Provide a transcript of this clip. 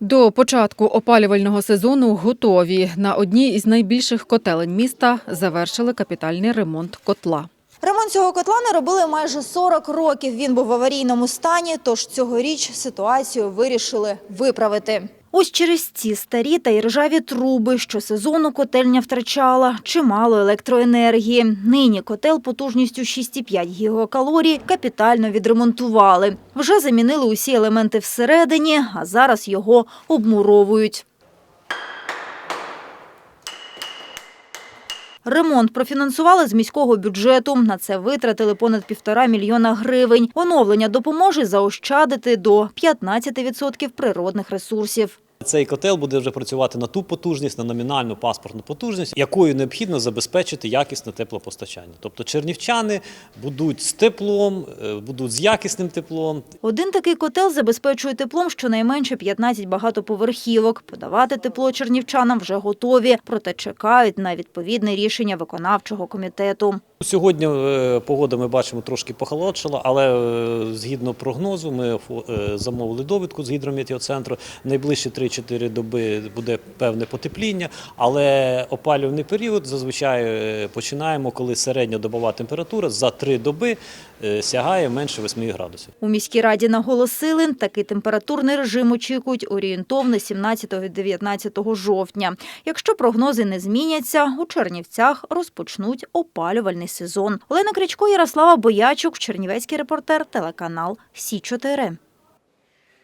До початку опалювального сезону готові. На одній із найбільших котелень міста завершили капітальний ремонт котла. Ремонт цього котла не робили майже 40 років. Він був в аварійному стані, тож цьогоріч ситуацію вирішили виправити. Ось через ці старі та іржаві труби щосезону котельня втрачала чимало електроенергії. Нині котел потужністю 6,5 гігакалорій капітально відремонтували. Вже замінили усі елементи всередині, а зараз його обмуровують. Ремонт профінансували з міського бюджету. На це витратили понад півтора мільйона гривень. Оновлення допоможе заощадити до 15% природних ресурсів. Цей котел буде вже працювати на ту потужність, на номінальну паспортну потужність, якою необхідно забезпечити якісне теплопостачання. Тобто чернівчани будуть з теплом, е, будуть з якісним теплом. Один такий котел забезпечує теплом щонайменше 15 багатоповерхівок. Подавати тепло чернівчанам вже готові, проте чекають на відповідне рішення виконавчого комітету. Сьогодні е, погода ми бачимо трошки похолодшала, але е, згідно прогнозу, ми е, замовили довідку з гідрометеоцентру. Найближчі 3-4 доби буде певне потепління, але опалювальний період зазвичай починаємо, коли середня добова температура за 3 доби сягає менше 8 градусів. У міській раді наголосили, такий температурний режим очікують орієнтовно 17-19 жовтня. Якщо прогнози не зміняться, у Чернівцях розпочнуть опалювальний сезон. Олена Кричко, Ярослава Боячук, Чернівецький репортер, телеканал Сі 4